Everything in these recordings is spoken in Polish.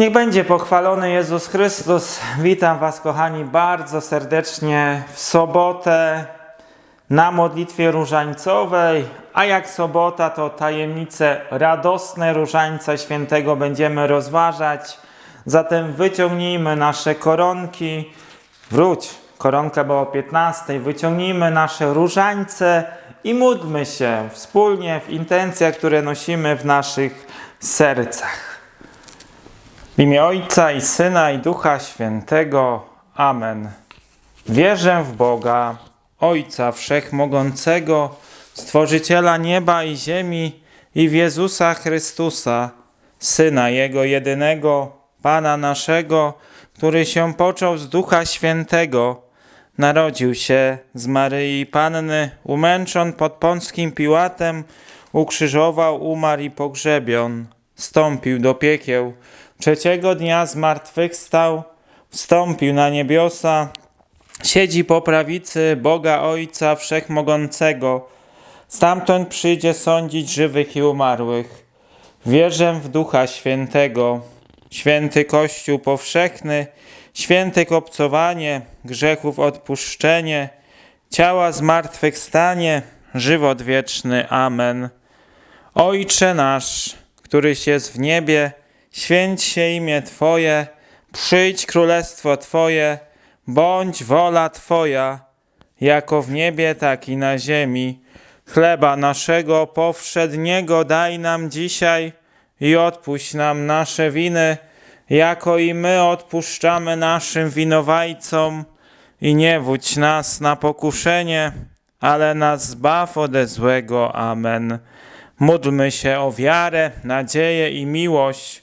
Niech będzie pochwalony Jezus Chrystus. Witam Was, kochani, bardzo serdecznie w sobotę na modlitwie różańcowej. A jak sobota, to tajemnice radosne różańca świętego będziemy rozważać. Zatem wyciągnijmy nasze koronki. Wróć, koronka była o 15. Wyciągnijmy nasze różańce i módlmy się wspólnie w intencjach, które nosimy w naszych sercach. W imię Ojca i Syna i Ducha Świętego. Amen. Wierzę w Boga, Ojca Wszechmogącego, Stworzyciela nieba i ziemi i w Jezusa Chrystusa, Syna Jego jedynego, Pana naszego, który się począł z Ducha Świętego, narodził się z Maryi Panny, umęczon pod Pąckim Piłatem, ukrzyżował, umarł i pogrzebion, wstąpił do piekieł, trzeciego dnia zmartwychwstał, wstąpił na niebiosa, siedzi po prawicy Boga Ojca Wszechmogącego, stamtąd przyjdzie sądzić żywych i umarłych. Wierzę w Ducha Świętego, święty Kościół powszechny, święte kopcowanie, grzechów odpuszczenie, ciała zmartwychwstanie, żywot wieczny. Amen. Ojcze nasz, któryś jest w niebie, święć się imię Twoje, przyjdź królestwo Twoje, bądź wola Twoja, jako w niebie, tak i na ziemi. Chleba naszego powszedniego daj nam dzisiaj i odpuść nam nasze winy, jako i my odpuszczamy naszym winowajcom. I nie wódź nas na pokuszenie, ale nas zbaw ode złego. Amen. Módlmy się o wiarę, nadzieję i miłość.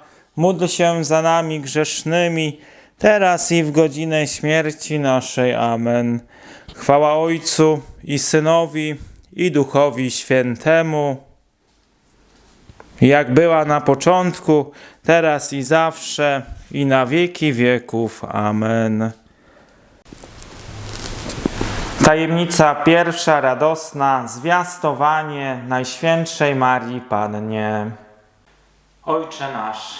módl się za nami grzesznymi, teraz i w godzinę śmierci naszej. Amen. Chwała Ojcu i Synowi i Duchowi Świętemu, jak była na początku, teraz i zawsze, i na wieki wieków. Amen. Tajemnica pierwsza radosna, zwiastowanie Najświętszej Marii Pannie. Ojcze nasz,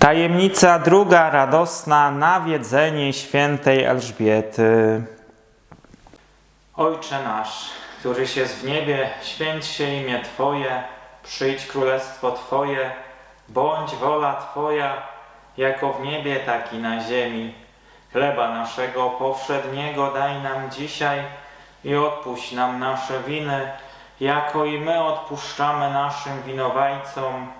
Tajemnica druga radosna nawiedzenie świętej Elżbiety. Ojcze nasz, któryś jest w niebie, święć się imię Twoje, przyjdź królestwo Twoje, bądź wola Twoja, jako w niebie, tak i na ziemi. Chleba naszego powszedniego daj nam dzisiaj i odpuść nam nasze winy, jako i my odpuszczamy naszym winowajcom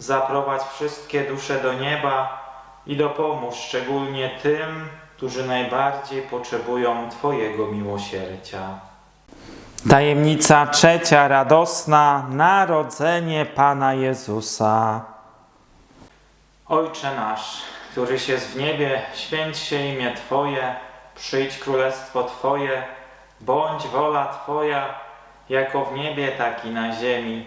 zaprowadź wszystkie dusze do nieba i dopomóż szczególnie tym, którzy najbardziej potrzebują Twojego miłosierdzia. Tajemnica trzecia radosna Narodzenie Pana Jezusa. Ojcze nasz, któryś jest w niebie, święć się imię Twoje, przyjdź królestwo Twoje, bądź wola Twoja, jako w niebie, tak i na ziemi.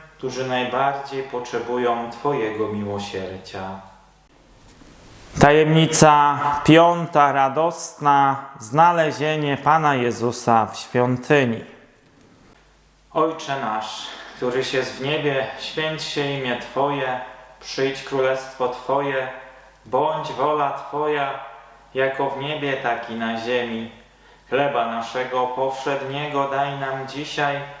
którzy najbardziej potrzebują Twojego miłosierdzia. Tajemnica piąta, radosna, znalezienie Pana Jezusa w świątyni. Ojcze nasz, któryś jest w niebie, święć się imię Twoje, przyjdź królestwo Twoje, bądź wola Twoja, jako w niebie, tak i na ziemi. Chleba naszego powszedniego daj nam dzisiaj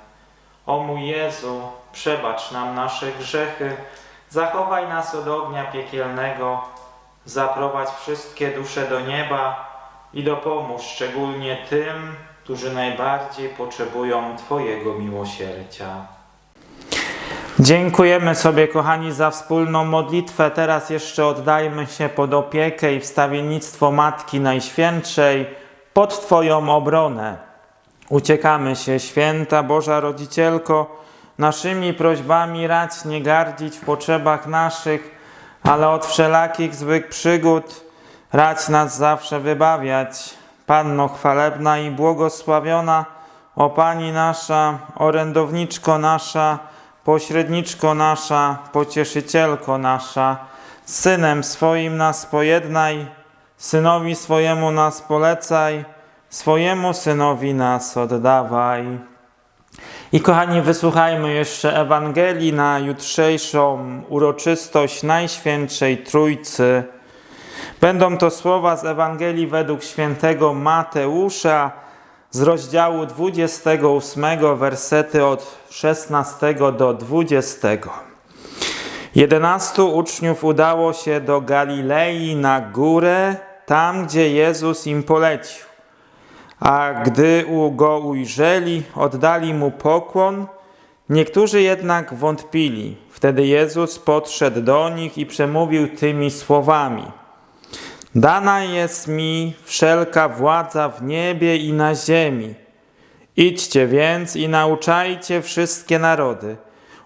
O mój Jezu, przebacz nam nasze grzechy, zachowaj nas od ognia piekielnego, zaprowadź wszystkie dusze do nieba i dopomóż szczególnie tym, którzy najbardziej potrzebują Twojego miłosierdzia. Dziękujemy sobie, kochani, za wspólną modlitwę. Teraz jeszcze oddajmy się pod opiekę i wstawiennictwo Matki Najświętszej, pod Twoją obronę. Uciekamy się, święta Boża Rodzicielko, naszymi prośbami rać nie gardzić w potrzebach naszych, ale od wszelakich złych przygód rać nas zawsze wybawiać. Panno chwalebna i błogosławiona, o Pani nasza, orędowniczko nasza, pośredniczko nasza, pocieszycielko nasza, Synem swoim nas pojednaj, Synowi swojemu nas polecaj, swojemu Synowi nas oddawaj. I kochani, wysłuchajmy jeszcze Ewangelii na jutrzejszą uroczystość Najświętszej Trójcy. Będą to słowa z Ewangelii według świętego Mateusza z rozdziału 28, wersety od 16 do 20. Jedenastu uczniów udało się do Galilei na górę, tam gdzie Jezus im polecił. A gdy go ujrzeli, oddali mu pokłon. Niektórzy jednak wątpili. Wtedy Jezus podszedł do nich i przemówił tymi słowami: Dana jest mi wszelka władza w niebie i na ziemi. Idźcie więc i nauczajcie wszystkie narody,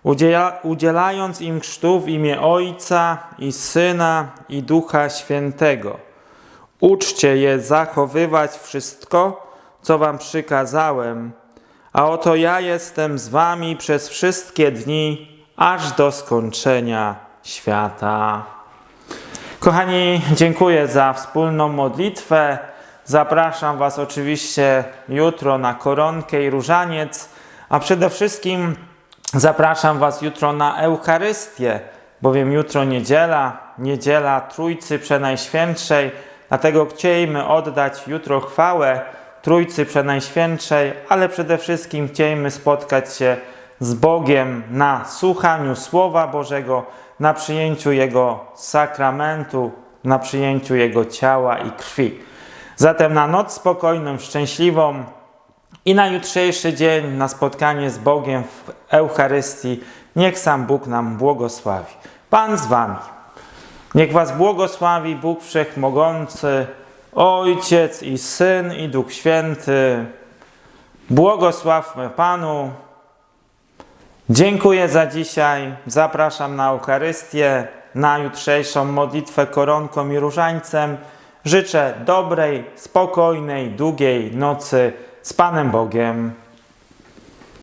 udziela, udzielając im chrztu w imię Ojca i Syna i Ducha Świętego. Uczcie je zachowywać wszystko, co wam przykazałem, a oto ja jestem z wami przez wszystkie dni, aż do skończenia świata. Kochani, dziękuję za wspólną modlitwę. Zapraszam Was oczywiście jutro na koronkę i różaniec, a przede wszystkim zapraszam Was jutro na Eucharystię, bowiem jutro niedziela, niedziela Trójcy Przenajświętszej, dlatego chcielibyśmy oddać jutro chwałę Trójcy Przenajświętszej, ale przede wszystkim chcielibyśmy spotkać się z Bogiem na słuchaniu Słowa Bożego, na przyjęciu Jego sakramentu, na przyjęciu Jego ciała i krwi. Zatem na noc spokojną, szczęśliwą i na jutrzejszy dzień, na spotkanie z Bogiem w Eucharystii, niech sam Bóg nam błogosławi. Pan z Wami. Niech Was błogosławi Bóg Wszechmogący, Ojciec i Syn i Duch Święty. Błogosławmy Panu. Dziękuję za dzisiaj. Zapraszam na Eucharystię, na jutrzejszą modlitwę koronką i różańcem. Życzę dobrej, spokojnej, długiej nocy z Panem Bogiem.